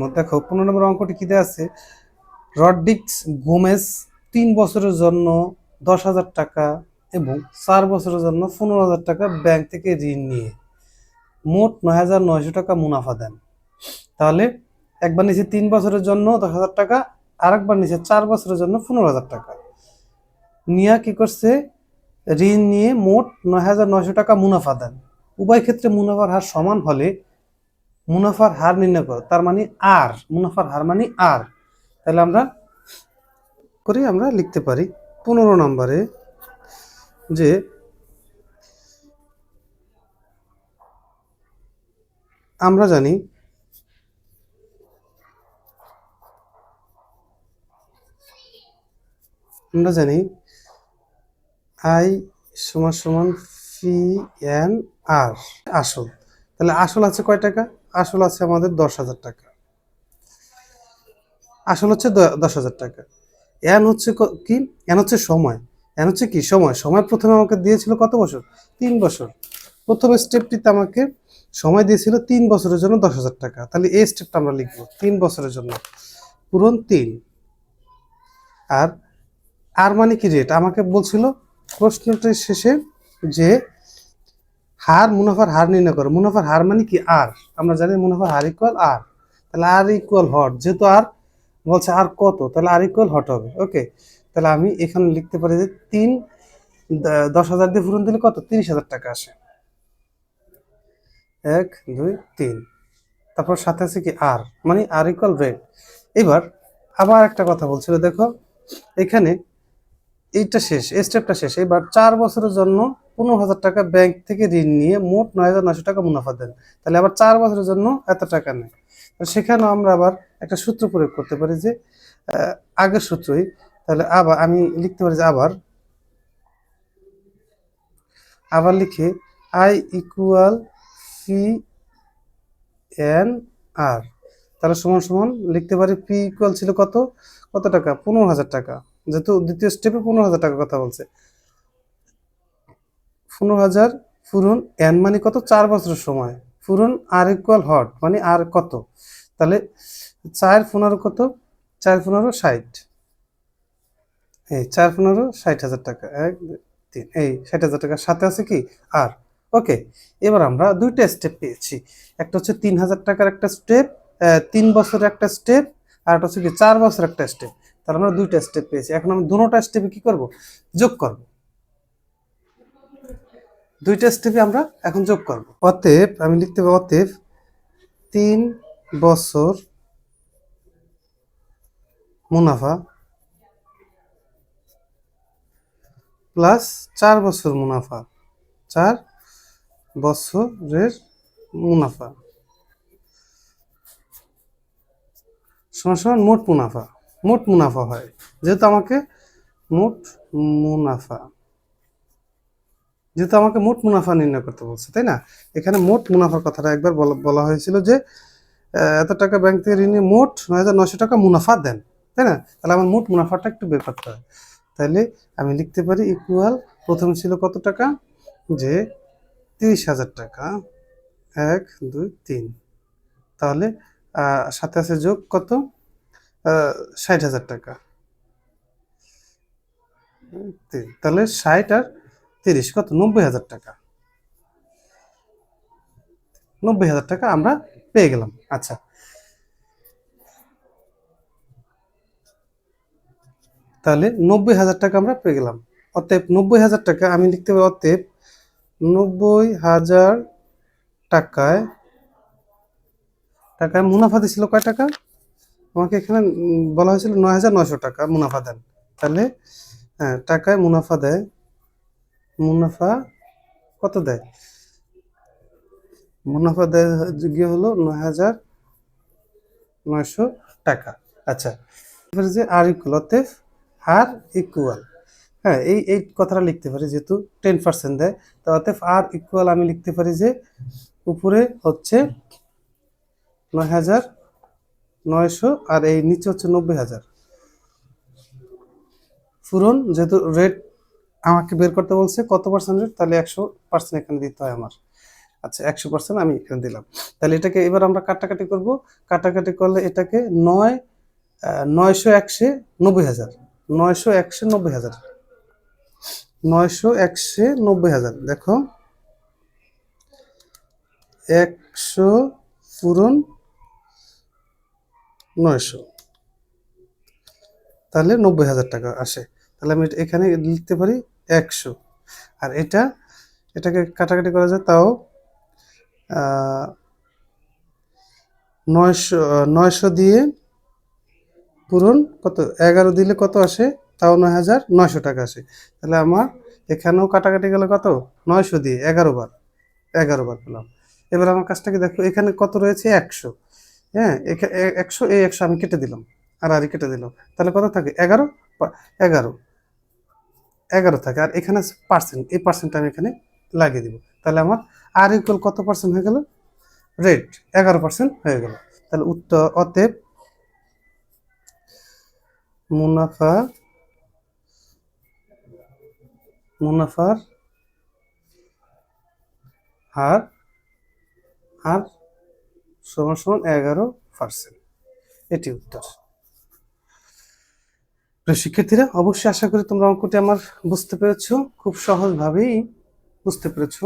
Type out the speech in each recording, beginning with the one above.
মধ্যে দেখো, পনেরো নম্বর অঙ্কটি কী দেওয়া আছে? রড্রিক্স গোমেজ তিন বছরের জন্য দশ হাজার টাকা এবং চার বছরের জন্য পনেরো হাজার টাকা ব্যাংক থেকে ঋণ নিয়ে মোট নয় হাজার নয়শো টাকা মুনাফা দেন। তাহলে একবার নিচে তিন বছরের জন্য দশ হাজার টাকা আর একবার নিচে চার বছরের জন্য পনেরো হাজার টাকা। নিয়া কি করছে? ঋণ নিয়ে মোট নয় হাজার নয়শো টাকা মুনাফা দেন। উভয় ক্ষেত্রে মুনাফার হার সমান হলে মুনাফার হার নির্ণয় করো, তার মানে আর, মুনাফার হার মানে আর। তাহলে আমরা করে, আমরা লিখতে পারি পনেরো নম্বরে যে আমরা জানি আমরা জানি আই সমান সমান ফি এন আর, আসল। তাহলে আসল আছে কয় টাকা? আসল আছে আমাদের দশ হাজার টাকা। আসল হচ্ছে দশ হাজার টাকা। এন হচ্ছে ক- এন হচ্ছে সময়। এন হচ্ছে কি? সময়। সময় প্রথমে আমাকে দিয়েছিল কত বছর? তিন বছর। প্রথম স্টেপটিতে আমাকে সময় দিয়েছিল তিন বছরের জন্য দশ হাজার টাকা। তাহলে এই স্টেপটা আমরা লিখব। তিন বছরের জন্য। পূরণ তিন। আর আর মানে কি রেট আমাকে বলছিল প্রশ্নটির শেষে যে হার, মুনাফার হার নির্ণয় করো। মুনাফার হার মানে কি? আর। আমরা জানি মুনাফার হার ইকুয়াল আর। তাহলে আর ইকুয়াল হট। যেহেতু আর বলছে আর কত, তাহলে আর ইকুয়াল হট হবে। ওকে তাহলে আমি এখানে লিখতে পারি যে তিন দশ হাজার দিয়ে পূরণ দিলে কত? তিরিশ হাজার টাকা আসে। এক, দুই, তিন। তারপর সাথে আছে কি? আর। মানে আর ইকুয়াল রেট এবার আবার একটা কথা বলছিল। দেখো, এখানে এইটা শেষ, এই স্টেপটা শেষ। এবার চার বছরের জন্য পনেরো হাজার টাকা ব্যাংক থেকে ঋণ নিয়ে মোট নয় হাজার নয়শো টাকা মুনাফা দেন। তাহলে আবার চার বছরের জন্য এত টাকা নেয়। সেখানেও আমরা আবার একটা সূত্র প্রয়োগ করতে পারি যে আগের সূত্রই। তাহলে আবার আমি লিখতে পারি যে আবার আবার লিখে I equal P N R তাহলে সমান সমান লিখতে পারি পি ইকুয়াল ছিল কত? কত টাকা? পনেরো হাজার টাকা। যেহেতু দ্বিতীয় স্টেপে পনেরো হাজার টাকার কথা বলছে। পনেরো হাজার ফুরন এন মানে কত? চার বছরের সময়। ফুরন আর ইকুয়াল হট মানে আর কত? তাহলে চার পনেরো কত? চার পনেরো ষাট। এই চার পনেরো ষাট হাজার টাকা। এক, তিন, এই ষাট হাজার টাকার সাথে আছে কি? আর ওকে, এবার আমরা দুইটা স্টেপ পেয়েছি। একটা হচ্ছে তিন হাজার টাকার একটা স্টেপ তিন বছরের একটা স্টেপ আর একটা হচ্ছে কি চার বছর একটা স্টেপ তাহলে আমরা দুইটা স্টেপ পেয়েছি। এখন আমি দুটোটা স্টেপে কি করব? যোগ করব। দুইটা স্টেপে আমরা এখন যোগ করব। অতএব, আমি লিখতে পারি অতএব তিন বছর মুনাফা প্লাস চার বছর মুনাফা। চার বছরের মুনাফা। সমান সমান মোট মুনাফা। মোট মুনাফা হয়। যেহেতু আমাকে মোট মুনাফা, যেহেতু আমাকে মোট মুনাফা নির্ণয় করতে বলছে, তাই না? এখানে মোট মুনাফার কথাটা একবার বলা হয়েছিল যে এত টাকা ব্যাংক থেকে ঋণে মোট নয় হাজার নয়শো টাকা মুনাফা দেন, তাই না? তাহলে আমার মোট মুনাফাটা একটু বের করতে হয়। তাহলে আমি লিখতে পারি ইকুয়াল প্রথমে ছিল কত টাকা? যে, তিরিশ হাজার টাকা। এক, দুই, তিন। তাহলে সাথে আছে যোগ কত? ষাট হাজার টাকা। তাহলে ষাট আর তিরিশ, কত? নব্বই হাজার টাকা। নব্বই হাজার টাকা আমরা পেয়ে গেলাম। আচ্ছা। তাহলে নব্বই হাজার টাকা আমরা পেয়ে গেলাম। অতএব নব্বই হাজার টাকা আমি লিখতে পারি, অতএব নব্বই হাজার টাকায় টাকায় মুনাফা দিছিল কয় টাকা? আমাকে এখানে বলা হয়েছিল নয় হাজার নয়শো টাকা মুনাফা দেন। তাহলে হ্যাঁ টাকায় মুনাফা দেয়। মুনাফা কত দেয়? মুনাফা দেয় গিয়ে হলো নয় হাজার নয়শো টাকা। আচ্ছা এবারে যে আর ইকুয়াল অতএব আর ইকুয়াল হ্যাঁ এই এই কথাটা লিখতে পারি, যেহেতু টেন পার্সেন্ট দেয়। তো অতএব আর ইকুয়াল আমি লিখতে পারি যে, উপরে হচ্ছে নয় হাজার নয়শো আর এই নিচে হচ্ছে নব্বই হাজার। ফুরন যেহেতু রেট আমাকে বের করতে বলছে, কত পার্সেন্ট রেট তাহলে একশো পার্সেন্ট এখানে দিতে হয় আমার। আচ্ছা একশো পার্সেন্ট আমি এখানে দিলাম। তাহলে এটাকে এবার আমরা কাটাকাটি করব। কাটাকাটি করলে এটাকে নয় নয়শো একশে নব্বই হাজার। নয়শো একশে নব্বই হাজার। নয়শো একশে নব্বই হাজার। দেখো, একশো পূরণ নয়শো। তাহলে নব্বই হাজার টাকা আসে। তাহলে আমি এখানে লিখতে পারি একশো। আর এটা, এটাকে কাটাকাটি করা যায় তাও নয়শো নয়শো দিয়ে পূরণ কত, এগারো দিলে কত আসে? তাও নয় হাজার নয়শো টাকা আসে। তাহলে আমার এখানেও কাটাকাটি গেলে কত? নয়শো দিয়ে, এগারো বার এগারো বার পেলাম। এবার আমার কাজটাকে দেখো, এখানে কত রয়েছে? একশো। হ্যাঁ একশো, এই একশো আমি কেটে দিলাম, আর আর কেটে দিলাম। তাহলে কত থাকে? এগারো? এগারো। এগারো থাকে, আর এখানে পার্সেন্ট এই পার্সেন্টটা আমি এখানে লাগিয়ে দিব। তাহলে আমার আর ইকুয়াল কত পার্সেন্ট হয়ে গেল? রেট এগারো পার্সেন্ট হয়ে গেল। তাহলে উত্তর অতএব মুনাফা, মুনাফার হার হার সমান সমান এগারো পার্সেন্ট এটি উত্তর। শিক্ষার্থীরা, অবশ্যই আশা করি তোমরা অঙ্কটি আমার বুঝতে পেরেছ। খুব সহজভাবেই বুঝতে পেরেছ।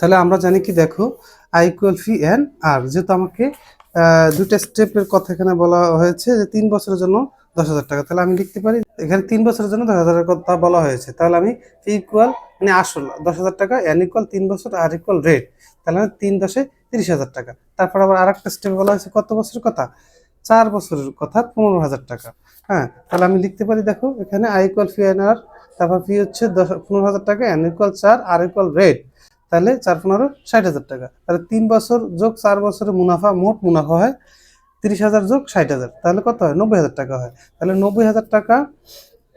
তাহলে আমরা জানি কি, দেখো I equal phi N R যেহেতু আমাকে দুটা স্টেপের কথা এখানে বলা হয়েছে যে তিন বছরের জন্য দশ হাজার টাকা। তাহলে আমি লিখতে পারি, এখানে তিন বছরের জন্য দশ হাজারের কথা বলা হয়েছে। তাহলে আমি ইকুয়াল মানে আসল, দশ হাজার টাকা এন ইকুয়াল তিন বছর আর ইকুয়াল রেট তাহলে আমি তিন দশে তিরিশ হাজার টাকা। তারপর আবার আর একটা স্টেপ বলা হয়েছে, কত বছরের কথা? চার বছরের কথা, পনেরো হাজার টাকা। হ্যাঁ তাহলে আমি লিখতে পারি, দেখো, এখানে I equal phi N R তারপর ফি হচ্ছে দশ, পনেরো হাজার টাকা এন ইকুয়াল চার আর ইকুয়াল রেট তাহলে চার পনেরো, ষাট হাজার টাকা। তাহলে তিন বছর যোগ চার বছরে মুনাফা, মোট মুনাফা হয় তিরিশ হাজার যোগ ষাট হাজার। তাহলে কত হয়? নব্বই হাজার টাকা হয়। তাহলে নব্বই হাজার টাকা,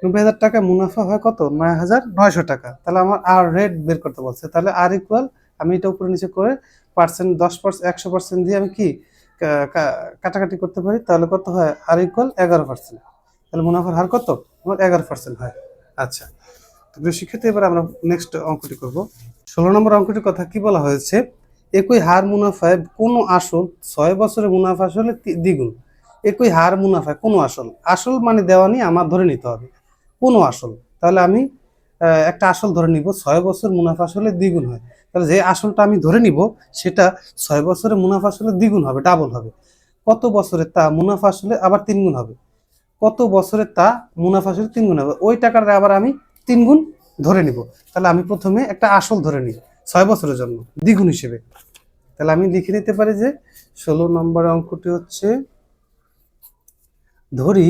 নব্বই হাজার টাকা মুনাফা হয় কত? নয় হাজার নয়শো টাকা। তাহলে আমার আর রেট বের করতে বলছে। তাহলে আর ইকুয়াল আমি এটা উপরে নিচে করে পার্সেন্ট দশ পার্সেন্ট একশো পার্সেন্ট দিয়ে আমি কি কাটাকাটি করতে পারি? তাহলে কত হয়? আর ইকুয়াল এগারো পার্সেন্ট তাহলে মুনাফার হার কত? আমার এগারো পার্সেন্ট হয়। আচ্ছা। শিক্ষার্থী এবার আমরা নেক্সট অঙ্কটি করব। ষোলো নম্বর অঙ্কটির কথা কি বলা হয়েছে? একই হার মুনাফায় কোনো আসল, ছয় বছরের মুনাফা আসলে দ্বিগুণ। একই হার মুনাফায় কোনো আসল? আসল মানে দেওয়া নিয়ে আমার ধরে নিতে হবে। কোনো আসল? তাহলে আমি একটা আসল ধরে নিব, ছয় বছর মুনাফা আসলে দ্বিগুণ হয়। তাহলে যে আসলটা আমি ধরে নিব, সেটা ছয় বছরে মুনাফা আসলে দ্বিগুণ হবে ডাবল হবে। কত বছরের তা মুনাফা আসলে আবার তিনগুণ হবে? কত বছরের তা মুনাফা আসলে তিনগুণ হবে? ওই টাকাটা আবার আমি তিন গুণ ধরে নিব। তাহলে আমি প্রথমে একটা আসল ধরে নিই, ছয় বছরের জন্য, দ্বিগুণ হিসেবে। তাহলে আমি লিখে নিতে পারি যে ষোলো নম্বরের অঙ্কটি হচ্ছে, ধরি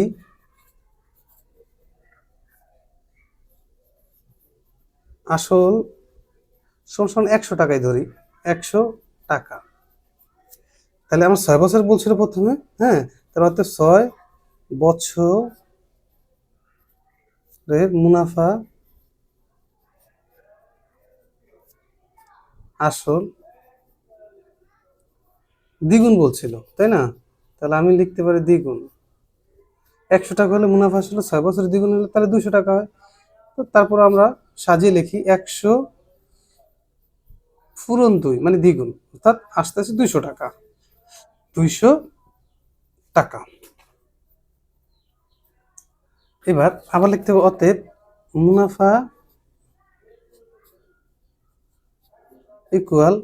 আসল সমান একশো টাকায় ধরি, একশো টাকা। তাহলে আমার ছয় বছর বলছিল প্রথমে হ্যাঁ? তার অর্থ ছয় বছরের মুনাফা। আসল। দ্বিগুণ বলছিল, তাই না? তাহলে আমি লিখতে পারি দ্বিগুণ। একশো টাকা হলে মুনাফা আসলে ছয় বছরের দ্বিগুণ হলে তাহলে দুশো টাকা হয়। তো তারপর আমরা সাজিয়ে লিখি একশো ফুরন দুই মানে দ্বিগুণ। অর্থাৎ আস্তে আস্তে দুইশো টাকা। দুইশো টাকা। এবার আবার লিখতে হবে অতএব মুনাফা ইকুয়াল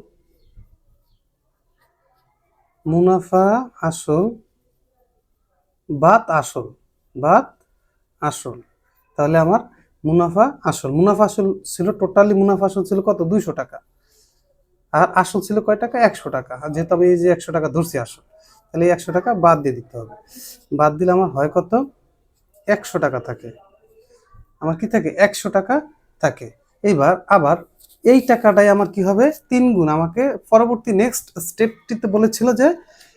মুনাফা আসল, বাদ আসল বাদ আসল। তাহলে আমার মুনাফা আসল। মুনাফা আসল ছিল টোটালি মুনাফা আসল ছিল কত? দুইশো টাকা। আর আসল ছিল কয় টাকা? একশো টাকা। আর যেহেতু আমি এই যে একশো টাকা ধরছি আসল, তাহলে এই একশো টাকা বাদ দিয়ে দিতে হবে। বাদ দিলে আমার হয় কত? একশো টাকা থাকে। আমার কি থাকে? একশো টাকা থাকে। এইবার আবার এই টাকাটাই আমার কি হবে? তিন গুণ। আমাকে পরবর্তী নেক্সট স্টেপটিতে বলেছিল যে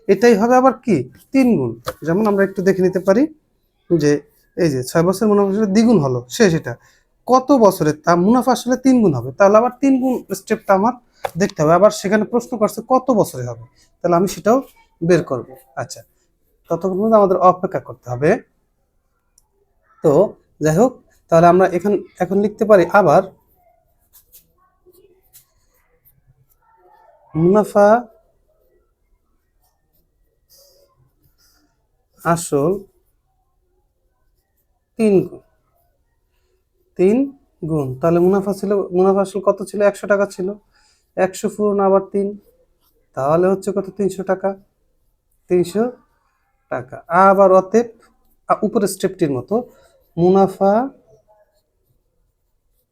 এটাই হবে আবার কি? তিন গুণ। যেমন আমরা একটু দেখে নিতে পারি যে এই যে ছয় বছর মুনাফা দ্বিগুণ হলো, শেষ এটা। কত বছরের তা মুনাফা আসলে তিন গুণ হবে? তাহলে আবার তিন গুণ স্টেপটা আমার দেখতে হবে। আবার সেখানে প্রশ্ন করছে কত বছরে হবে? তাহলে আমি সেটাও বের করব। আচ্ছা ততক্ষণ আমাদের অপেক্ষা করতে হবে। তো যাই হোক, তাহলে আমরা এখান, এখন লিখতে পারি আবার মুনাফা আসল তিন গুণ তিন গুণ। তাহলে মুনাফা ছিল, মুনাফা আসল কত ছিল? একশো টাকা ছিল। একশো পূরণ আবার তিন। তাহলে হচ্ছে কত? তিনশো টাকা। তিনশো টাকা। আবার অতএব উপরের স্টেপটির মতো মুনাফা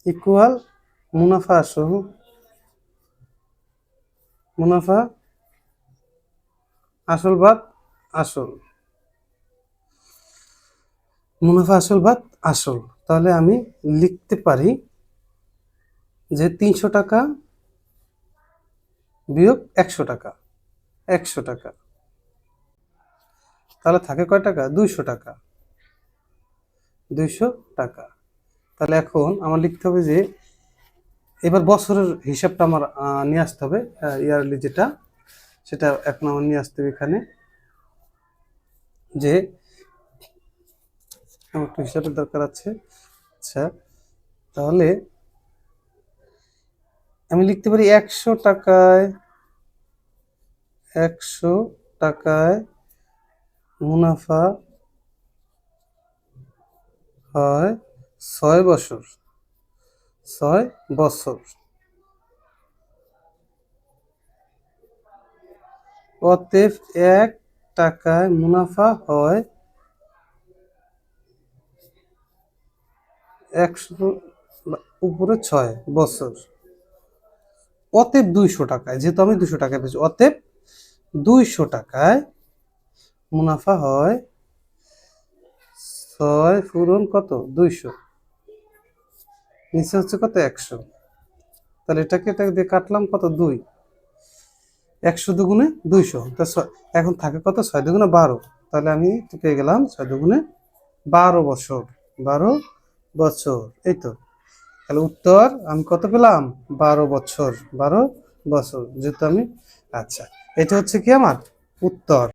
ইকুয়াল মুনাফা আসল মুনাফা আসল বাদ আসল। মুনাফা আসল বাদ আসল। তাহলে আমি লিখতে পারি যে তিনশো টাকা বিয়োগ একশো টাকা। একশো টাকা। তাহলে থাকে কয় টাকা? দুইশো টাকা। দুইশো টাকা। তাহলে এখন আমার লিখতে হবে যে, এবার বছরের হিসাবটা আমার নিয়ে আসতে হবে ইয়ারলি যেটা, সেটা এখন আমার নিয়ে আসতে হবে এখানে। যে, আমার একটু হিসাবের দরকার আছে। আচ্ছা তাহলে আমি লিখতে পারি একশো টাকায় একশো টাকায় মুনাফা হয় ছয় বছর ছয় বছর। অতএব এক টাকায় মুনাফা হয় একশো উপরে ছয় বছর। অতএব দুইশো টাকায়, যেহেতু আমি দুশো টাকায় পেয়েছি অতএব দুইশো টাকায় মুনাফা হয় ছয় পূরণ কত? দুইশো। নিচে হচ্ছে কত? একশো। তাহলে এটাকে এটা দিয়ে কাটলাম কত? দুই। একশো দুগুণে দুইশো। তা এখন থাকে কত? ছয় দুগুণে বারো। তাহলে আমি পেয়ে গেলাম ছয় দুগুণে বারো বছর। বারো বছর। এই তো। তাহলে উত্তর আমি কত পেলাম? বারো বছর। বারো বছর। যেহেতু আমি আচ্ছা। এটা হচ্ছে কি আমার? উত্তর।